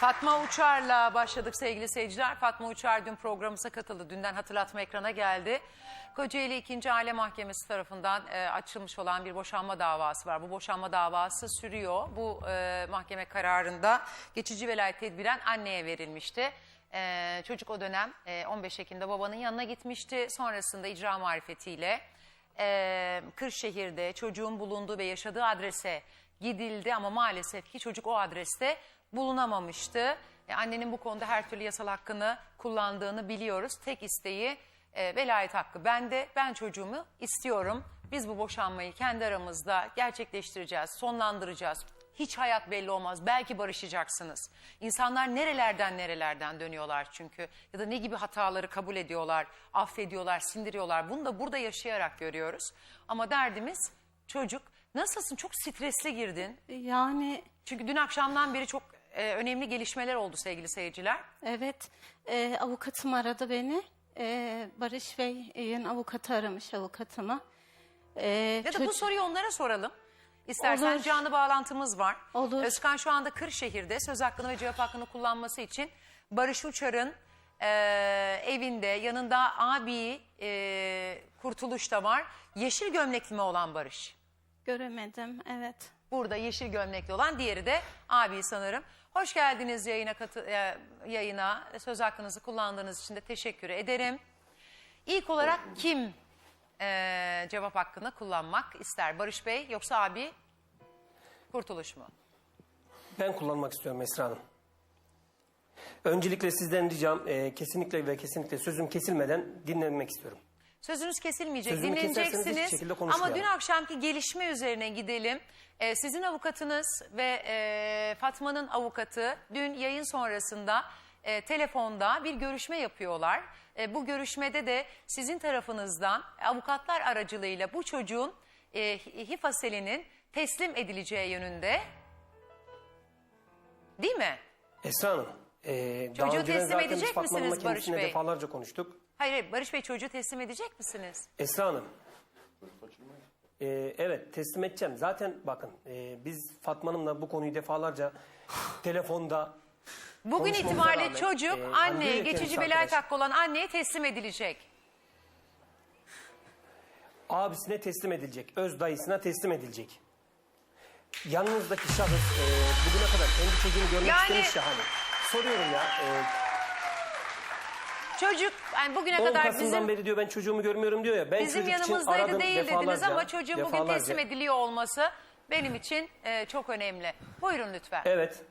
Fatma Uçar'la başladık sevgili seyirciler. Fatma Uçar dün programımıza katıldı. Dünden hatırlatma ekrana geldi. Kocaeli 2. Aile Mahkemesi tarafından e, açılmış olan bir boşanma davası var. Bu boşanma davası sürüyor. Bu e, mahkeme kararında geçici velayet tedbiren anneye verilmişti. E, çocuk o dönem e, 15 Ekim'de babanın yanına gitmişti. Sonrasında icra marifetiyle e, Kırşehir'de çocuğun bulunduğu ve yaşadığı adrese gidildi ama maalesef ki çocuk o adreste bulunamamıştı. E, annenin bu konuda her türlü yasal hakkını kullandığını biliyoruz. Tek isteği e, velayet hakkı bende. Ben çocuğumu istiyorum. Biz bu boşanmayı kendi aramızda gerçekleştireceğiz, sonlandıracağız. Hiç hayat belli olmaz. Belki barışacaksınız. İnsanlar nerelerden nerelerden dönüyorlar çünkü. Ya da ne gibi hataları kabul ediyorlar, affediyorlar, sindiriyorlar. Bunu da burada yaşayarak görüyoruz. Ama derdimiz çocuk. Nasılsın? Çok stresli girdin. Yani Çünkü dün akşamdan beri çok e, önemli gelişmeler oldu sevgili seyirciler. evet e, avukatım aradı beni. E, Barış Bey'in avukatı aramış avukatımı. E, Ya da bu çocuk- soruyu onlara soralım. İstersen Olur. canlı bağlantımız var. Olur. Özkan şu anda Kırşehir'de söz hakkını ve cevap hakkını kullanması için Barış Uçar'ın e, evinde yanında abi e, Kurtuluş da var. Yeşil gömlekli mi olan Barış? göremedim evet. Burada yeşil gömlekli olan diğeri de abi sanırım. Hoş geldiniz yayına katı, e, yayına. Söz hakkınızı kullandığınız için de teşekkür ederim. İlk olarak kim e, cevap hakkını kullanmak ister? Barış Bey yoksa abi Kurtuluş mu? Ben kullanmak istiyorum Esra Hanım. Öncelikle sizden ricam e, kesinlikle ve kesinlikle sözüm kesilmeden dinlenmek istiyorum. Sözünüz kesilmeyecek, Sözümü keserseniz hiçbir dinleneceksiniz. şekilde Ama konuşmayalım. dün akşamki gelişme üzerine gidelim. Ee, sizin avukatınız ve e, Fatma'nın avukatı dün yayın sonrasında e, telefonda bir görüşme yapıyorlar. E, bu görüşmede de sizin tarafınızdan avukatlar aracılığıyla bu çocuğun e, Hifasel'inin teslim edileceği yönünde değil mi? Esra Hanım, e, daha Çocuğu teslim zaten edecek biz Fatma Hanım'la misiniz Barış kendisine Bey? defalarca konuştuk. Hayır, hayır Barış Bey çocuğu teslim edecek misiniz? Esra Hanım, e, evet teslim edeceğim. Zaten bakın e, biz Fatma Hanım'la bu konuyu defalarca telefonda Bugün Konuşmamıza itibariyle rağmen, çocuk e, anneye, hani diyor ya geçici kendisi velayet arkadaş. hakkı olan anneye teslim edilecek. abisine teslim edilecek, öz dayısına teslim edilecek. Yanınızdaki şahıs e, bugüne kadar kendi çocuğunu görmek Yani- istemiş ya hani. Soruyorum ya. E, Çocuk yani bugüne 10 kadar Kasım'dan bizim beri diyor ben çocuğumu görmüyorum diyor ya. Ben bizim çocuk için yanımızdaydı aradım değil dediniz defalarca, ama çocuğun bugün defalarca. teslim ediliyor olması benim için e, çok önemli. Buyurun lütfen. Evet.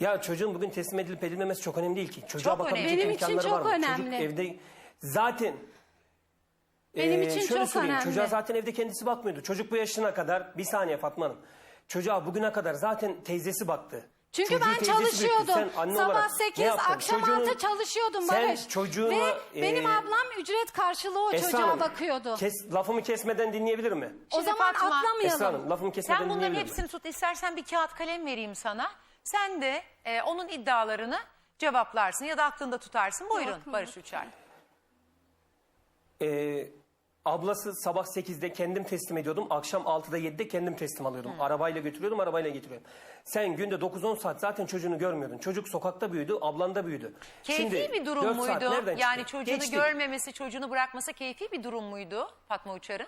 Ya çocuğun bugün teslim edilip edilmemesi çok önemli değil ki. Çocuğa Çok bakabilecek önemli. Benim için imkanları çok var mı? Çocuk önemli. evde zaten Benim Ee, için şöyle çok söyleyeyim, önemli. Çocuğa zaten evde kendisi bakmıyordu. Çocuk bu yaşına kadar bir saniye Fatma Hanım. Çocuğa bugüne kadar zaten teyzesi baktı. Çünkü Çocuğu ben teyzesi çalışıyordum. Sen anne Sabah olarak 8, ne yaptın? akşam Çocuğunu- 6 çalışıyordum Sen Barış. çocuğuna, Ve benim e, ablam ücret karşılığı o Esra çocuğa Hanım, bakıyordu. Kes, lafımı kesmeden dinleyebilir mi? o Şimdi zaman Fatma, atlamayalım. Esra Hanım lafımı kesmeden Sen bunların dinleyebilir mi? hepsini tut. İstersen bir kağıt kalem vereyim sana. Sen de e, onun iddialarını cevaplarsın ya da aklında tutarsın. Buyurun Barış Uçar. Ee, ablası sabah 8'de kendim teslim ediyordum. Akşam 6'da 7'de kendim teslim alıyordum. Arabayla götürüyordum, arabayla getiriyorum. Sen günde 9-10 saat zaten çocuğunu görmüyordun. Çocuk sokakta büyüdü, ablanda büyüdü. Keyfi bir durum 4 saat muydu? nereden Yani çıktı? çocuğunu Geçtik. görmemesi, çocuğunu bırakması keyfi bir durum muydu Fatma Uçar'ın?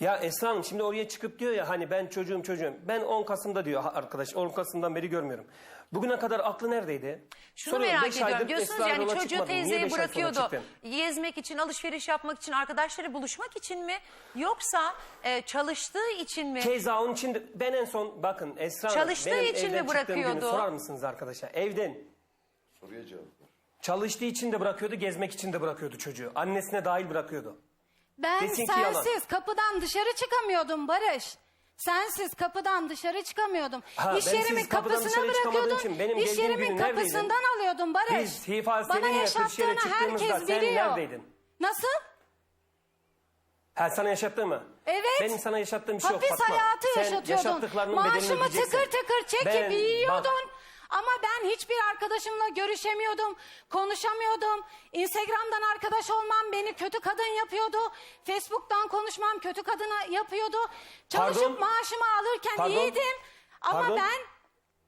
Ya Esra Hanım şimdi oraya çıkıp diyor ya hani ben çocuğum çocuğum. Ben 10 Kasım'da diyor arkadaş 10 Kasım'dan beri görmüyorum. Bugüne kadar aklı neredeydi? Şunu Soruyorum, merak beş ediyorum. aydır Diyorsunuz Esra yani çocuğu çıkmadın. Niye teyzeye beş ay sonra bırakıyordu. çıktın? Gezmek için, alışveriş yapmak için, arkadaşları buluşmak için mi? Yoksa e, çalıştığı için mi? Keza onun için de ben en son bakın Esra Hanım, Çalıştığı benim için mi evden günü bırakıyordu? sorar mısınız arkadaşlar? Evden Soruya cevap ver. Çalıştığı için de bırakıyordu, gezmek için de bırakıyordu çocuğu. Annesine dahil bırakıyordu. Ben Desin ki yalan. sensiz kapıdan dışarı çıkamıyordum Barış. Sensiz kapıdan dışarı çıkamıyordum. Ha, İş ben yerimin siz kapıdan kapısına dışarı çıkamadığım bırakıyordun. için benim İş geldiğim yerimin neredeydin? kapısından alıyordun Barış. Biz Hifa Bana Kırşehir'e yaşattığını çıktığımızda herkes sen biliyor. neredeydin? Nasıl? Ha sana yaşattı mı? Evet. Benim sana yaşattığım bir şey yok Hapis Fatma. hayatı Sen yaşatıyordun. yaşattıklarının bedelini Maaşımı ödeyeceksin. tıkır tıkır çekip Ben- yiyordun. bak, Ama ben hiçbir arkadaşımla görüşemiyordum, konuşamıyordum. Instagram'dan arkadaş olmam beni kötü kadın yapıyordu. Facebook'tan konuşmam kötü kadına yapıyordu. Çalışıp Pardon? maaşımı alırken Pardon? iyiydim. Ama Pardon? ben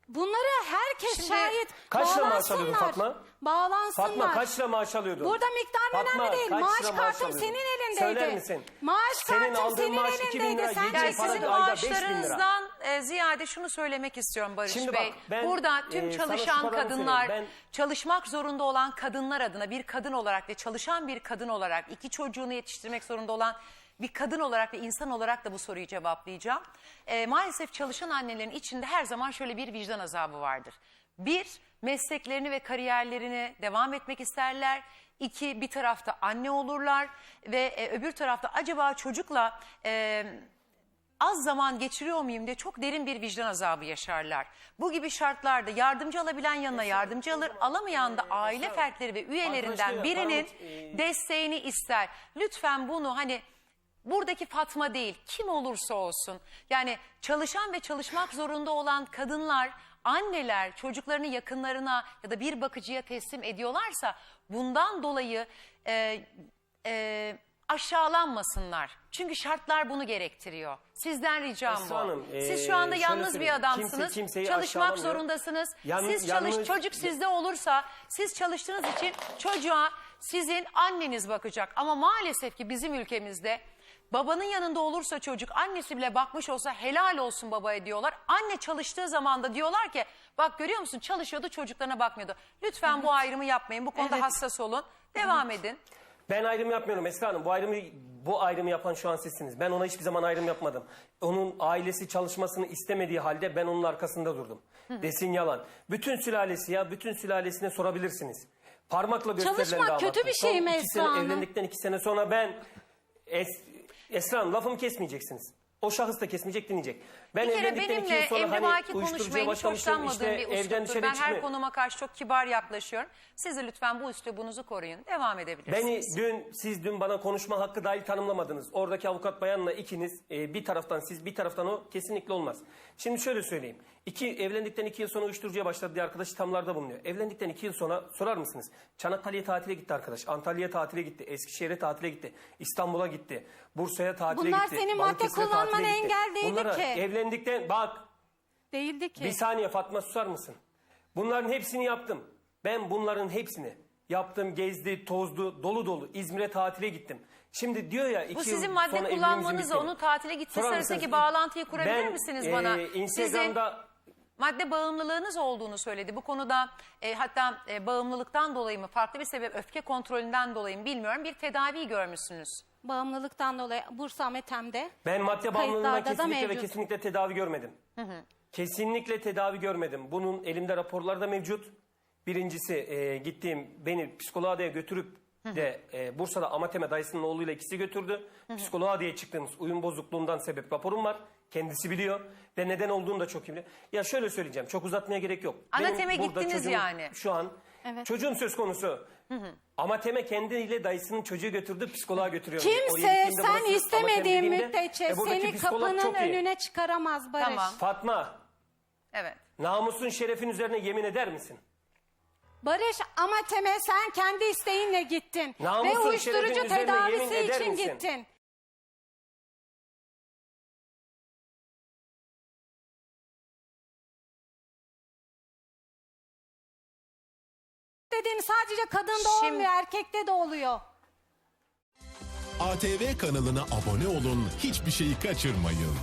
Bunları herkes Şimdi şahit. kaç lira maaş Bağlansınlar. alıyordun Fatma? Bağlansınlar. Fatma kaç lira maaş alıyordun? Burada miktar Fatma, önemli değil. kaç Maaş lira kartım alıyordun? senin elindeydi. Söyler misin? Maaş Senin kartım aldığın senin maaş 2000 elindeydi. lira, Sen yiyecek Yani para sizin da ayda 5000 lira. maaşlarınızdan e, ziyade şunu söylemek istiyorum Barış Şimdi Bey. bak, ben, Burada tüm e, sana şu çalışan kadarını kadınlar, söyleyeyim. çalışmak zorunda olan kadınlar adına bir kadın olarak ve çalışan bir kadın olarak iki çocuğunu yetiştirmek zorunda olan bir kadın olarak ve insan olarak da bu soruyu cevaplayacağım. E, maalesef çalışan annelerin içinde her zaman şöyle bir vicdan azabı vardır. Bir, mesleklerini ve kariyerlerini devam etmek isterler. İki, bir tarafta anne olurlar ve e, öbür tarafta acaba çocukla... E, az zaman geçiriyor muyum diye çok derin bir vicdan azabı yaşarlar. Bu gibi şartlarda yardımcı alabilen yanına yardımcı alır, alamayan da aile fertleri ve üyelerinden birinin e- desteğini ister. Lütfen bunu hani buradaki Fatma değil kim olursa olsun yani çalışan ve çalışmak zorunda olan kadınlar anneler çocuklarını yakınlarına ya da bir bakıcıya teslim ediyorlarsa bundan dolayı e, e, aşağılanmasınlar. Çünkü şartlar bunu gerektiriyor. Sizden ricam Esra bu. Hanım, Siz e, şu anda şöyle yalnız bir adamsınız. Kimse Çalışmak zorundasınız. Yan- siz çalış yalnız- çocuk sizde olursa siz çalıştığınız için çocuğa sizin anneniz bakacak. Ama maalesef ki bizim ülkemizde babanın yanında olursa çocuk annesi bile bakmış olsa helal olsun babaya diyorlar. Anne çalıştığı zaman da diyorlar ki bak görüyor musun çalışıyordu çocuklarına bakmıyordu. Lütfen bu ayrımı yapmayın. Bu konuda Evet. hassas olun. Devam edin. Ben ayrım yapmıyorum Esra Hanım. Bu ayrımı bu ayrımı yapan şu an sizsiniz. Ben ona hiçbir zaman ayrım yapmadım. Onun ailesi çalışmasını istemediği halde ben onun arkasında durdum. Desin yalan. Bütün sülalesi ya bütün sülalesine sorabilirsiniz. Parmakla gösterilen Çalışmak kötü bir şey mi Esra Hanım? Evlendikten iki sene sonra ben es, Esra Hanım lafımı kesmeyeceksiniz. O şahıs da kesmeyecek dinleyecek. Ben Bir kere evlendikten iki benimle yıl sonra hani uyuşturucuya konuşmayın hiç başlamıştım. hoşlanmadığım İşte bir evden üsluptur. dışarı Ben her çıkmıyor. konuma karşı çok kibar yaklaşıyorum. Siz de lütfen bu üslubunuzu koruyun. Devam edebilirsiniz. Beni dün siz dün bana konuşma hakkı dahil tanımlamadınız. Oradaki avukat bayanla ikiniz e, bir taraftan siz bir taraftan o kesinlikle olmaz. Şimdi şöyle söyleyeyim. İki, evlendikten iki yıl sonra uyuşturucuya başladı diye arkadaş tamlarda bulunuyor. Evlendikten iki yıl sonra sorar mısınız? Çanakkale'ye tatile gitti arkadaş. Antalya'ya tatile gitti. Eskişehir'e tatile gitti. İstanbul'a gitti. Bursa'ya tatile Bunlar gitti. senin madde Balıkesir'e tatile gitti. engel değildi Bunlara ki. evlendikten bak Değildi ki. bir saniye Fatma susar mısın? Bunların hepsini yaptım. Ben bunların hepsini yaptım, gezdi, tozdu, dolu dolu. İzmir'e tatile gittim. Şimdi diyor ya iki Bu yıl sizin sonra madde evliliğimizin kullanmanızla onu tatile gitmesi Sorar arasındaki bağlantıyı kurabilir Ben, misiniz e, bana? Instagram'da madde bağımlılığınız olduğunu söyledi. Bu konuda e, hatta e, bağımlılıktan dolayı mı farklı bir sebep öfke kontrolünden dolayı mı bilmiyorum bir tedavi görmüşsünüz. Bağımlılıktan dolayı Bursa Metem'de. ben madde bağımlılığından Kayıtlarda da kesinlikle ve mevcut. kesinlikle tedavi görmedim. Kesinlikle tedavi görmedim. Bunun elimde raporlar da mevcut. Birincisi e, gittiğim beni psikoloğa diye götürüp de e, Bursa'da Amateme dayısının oğluyla ikisi götürdü. Psikoloğa diye çıktığımız uyum bozukluğundan sebep raporum var. Kendisi biliyor ve neden olduğunu da çok iyi biliyor. Ya şöyle söyleyeceğim çok uzatmaya gerek yok. Anateme Benim burada gittiniz çocuğum yani. Şu an Evet. çocuğum söz konusu. Amateme kendiyle dayısının çocuğu götürdü psikoloğa götürüyor. Kimse sen burası, istemediğin dediğinde, müddetçe e, buradaki seni psikolog kapının çok iyi. önüne çıkaramaz Barış. Tamam. Fatma Evet. namusun şerefin üzerine yemin eder misin? Barış ama Temel sen kendi isteğinle gittin. Namusun, Ve şerefin uyuşturucu üzerine yemin tedavisi eder için misin? gittin. Dediğin sadece kadında Şimdi- olmuyor, erkekte de oluyor. ATV kanalına abone olun, hiçbir şeyi kaçırmayın.